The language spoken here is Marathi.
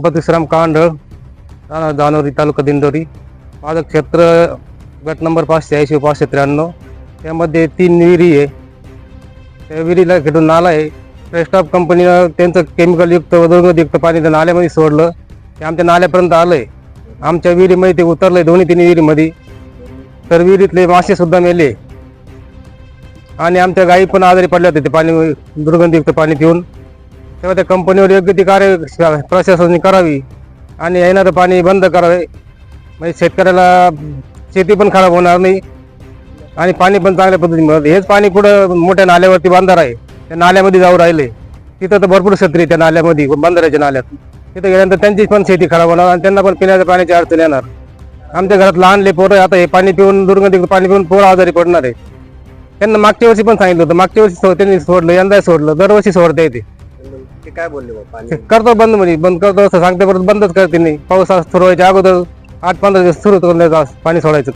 गणपतीश्राम कांड राहणार जानोरी तालुका दिंडोरी. माझं क्षेत्र गट नंबर पाचशे ऐंशी पाचशे त्र्याण्णव. त्यामध्ये तीन विहिरी आहे. त्या विहिरीला खेटून नाला आहे फ्रेस्ट ऑफ कंपनीनं त्यांचं केमिकलयुक्त व दुर्गंधयुक्त पाणी त्या नाल्यामध्ये सोडलं. ते आमच्या नाल्यापर्यंत आलं आहे आमच्या विहिरीमध्ये ते उतरलं आहे दोन्ही तिन्ही विहिरीमध्ये. तर विहिरीतले मासेसुद्धा मेले. आणि आमच्या गायी पण आजारी पडल्या होत्या ते पाणी दुर्गंधयुक्त पाणी पिऊन. तेव्हा त्या कंपनीवर योग्य ती कार्य प्रशासनाने करावी. आणि येणारं पाणी बंद करावे. म्हणजे शेतकऱ्याला शेती पण खराब होणार नाही. आणि पाणी पण चांगल्या पद्धतीने मिळत हेच पाणी कुठं मोठ्या नाल्यावरती बांधार आहे. त्या नाल्यामध्ये जाऊ राहिले. तिथं तर भरपूर क्षेत्र आहे त्या नाल्यामध्ये बांधाराच्या नाल्यात. तिथं गेल्यानंतर त्यांची पण शेती खराब होणार आणि त्यांना पण पिण्याच्या पाण्याची अडचण येणार. आमच्या घरात लहानले पोरं आता हे पाणी पिऊन दुर्गंधी पाणी पिऊन पोरं आजारी पडणार आहे त्यांना मागच्या वर्षी पण सांगितलं होतं. मागच्या वर्षी सो- त्यांनी सोडलं यंदा सोडलं. दरवर्षी सोडता येते. ते काय बोलले बाबा? पाणी करतो बंद म्हणजे बंद करतो असं सांगते परत बंदच करते नाही पाऊस सुरू व्हायच्या अगोदर आठ पंधरा दिवस सुरू करून द्यायचा पाणी सोडायचं.